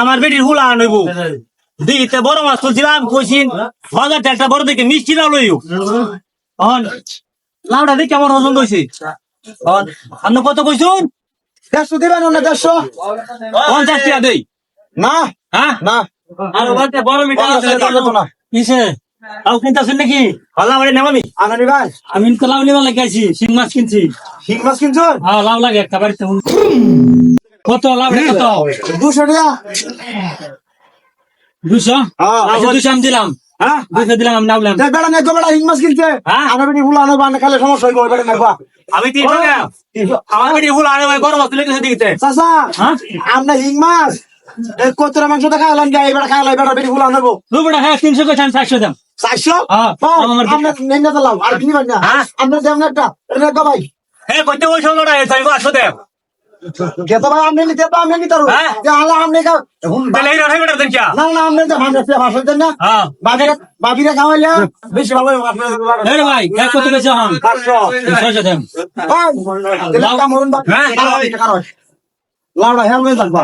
আমার বেটির হুলা আনইব দিতে বড় মাছ তুলছিলাম কইছিন বাজার একটা বড় দেখে মিষ্টি লাউ লইও লাউডা দেখে আমার হইছে অন আপনি কত কইছুন? দেড়শো দিবেন না দেড়শো? পঞ্চাশ টাকা দেই। না। হ্যাঁ? না। আর ওখানে বড় মিটার আছে পঞ্চাশ টাকা দিতো না। কিসে? লাউ কিনতেছেন নাকি? হল্লা বাড়ি নেমামি। আনানি ভাই আমি তো লাউ শিং মাছ কিনছি। শিং মাছ কিনছো হ্যাঁ লাউ লাগে একটা বাড়িতে। কত? দুশো টাকা। দুশো? হ্যাঁ। আচ্ছা দুশো আমি দিলাম। হ্যাঁ? দুশো দিলাম আমি নামলাম। দেখ বেড়া নেই বেড়া শিং মাছ কিনছে। হ্যাঁ। আমার বেটি হুলা আনো বান খালে সমস্যা হইব বেড়া নেবা আমি তিনশো আমার বেটি ফুল আনে ভাই মাছ তুলে কিছু দিতে চাচা আমরা হিং মাছ কতটা মাংস দেখা এলাম যাই এবার খাইলাই বেড়া বেটি হুলা আনব। দুপুরে হ্যাঁ তিনশো কইছে আমি চারশো দাম। চারশো? হ্যাঁ, আমরা না আর কিনিবেন না। হ্যাঁ। আমরা যেমন একটা। ভাই হ্যাঁ কইতে ওই ওটা আমি পাঁচশো দেব। যেতে ভাই আপনি নিতে তো আমি নিতে হ্যাঁ। যে আল্লাহ আপনি কা তাহলে এই রকম এটা দেন কিয়া না না সে দেন না। হ্যাঁ। বাবিরা বাবিরা বেশি ভালো রে ভাই হ্যাঁ। কত হ্যাঁ। বা হ্যাঁ। লাউডা হ্যাঁ। হয়ে থাকবা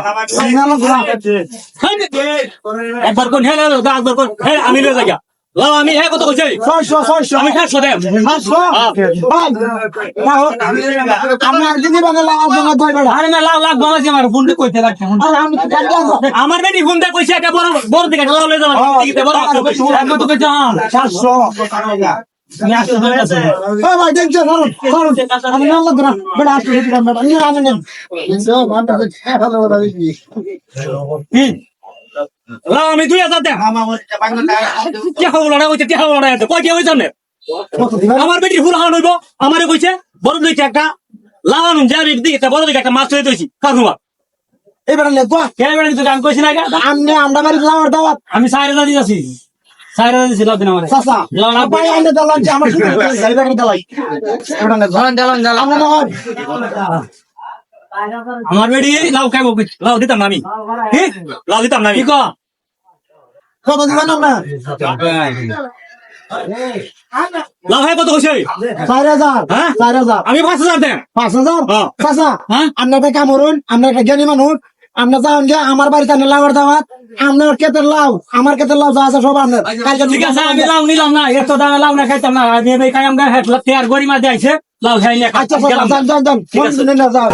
একবার কোন হ্যাঁ একবার কোন হ্যাঁ আমি লয়ে যাই লাও আমি হ্যাঁ কত কইছে। ছয়শো ছয়শো। আমি সাতশো দেব পাঁচশো ভাই না হোক আপনি একদিনই বানালে আসবেন না দই বেড়া আরে না লাভ লাভ বাবা আমার ফোন কইতে লাগছে আরে আমি তো জানি আমার বেটি ফোন দিয়ে কইছে একটা বড় বড় দিকে বড় কইছে আমি আমি লাও দুই হাজার দিবেন। আমার বেটির ফুল হাওয়া নইব আমারে কইছে বড় দিকে একটা লাগানো যাবি দিকে বড় দিকে একটা মাছ লয়ে দইছি কাকুমা এবার লেখবা কে বেড়ে দিতে আমি কইছি না গা? আমনে আমরা বাড়ি দাওয়াত। আমি দিন আমারে। ভাই দালান যে আমার দালাই। এবার দালান দালান। আমরা না আমার লাউ খাইবো। লাউ দিতাম আমি। কি লাউ দিতাম না কি ক কত দিবেন আমরা কত চার হাজার হ্যাঁ? চার হাজার। আমি পাঁচ হাজার দেন। পাঁচ হাজার? হ্যাঁ। হ্যাঁ? আপনার একটা কাম আপনার একটা জ্ঞানী মানুষ আপনার যান যে আমার বাড়িতে আনে লাউর দাওয়াত আপনার ক্ষেতের লাউ আমার ক্ষেতের লাউ যা আছে সব আপনার। কালকে ঠিক আছে আমি লাউ নিলাম না এত দামে লাউ না খাইতাম না আমি এই কায়াম গা হেট তেয়ার গরিমা দিয়েছে লাউ খাই না আচ্ছা যান যান যান। যান।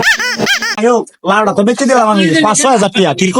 লাউটা তো বেচে দিলাম আমি পাঁচশো হাজার টাকা ঠিক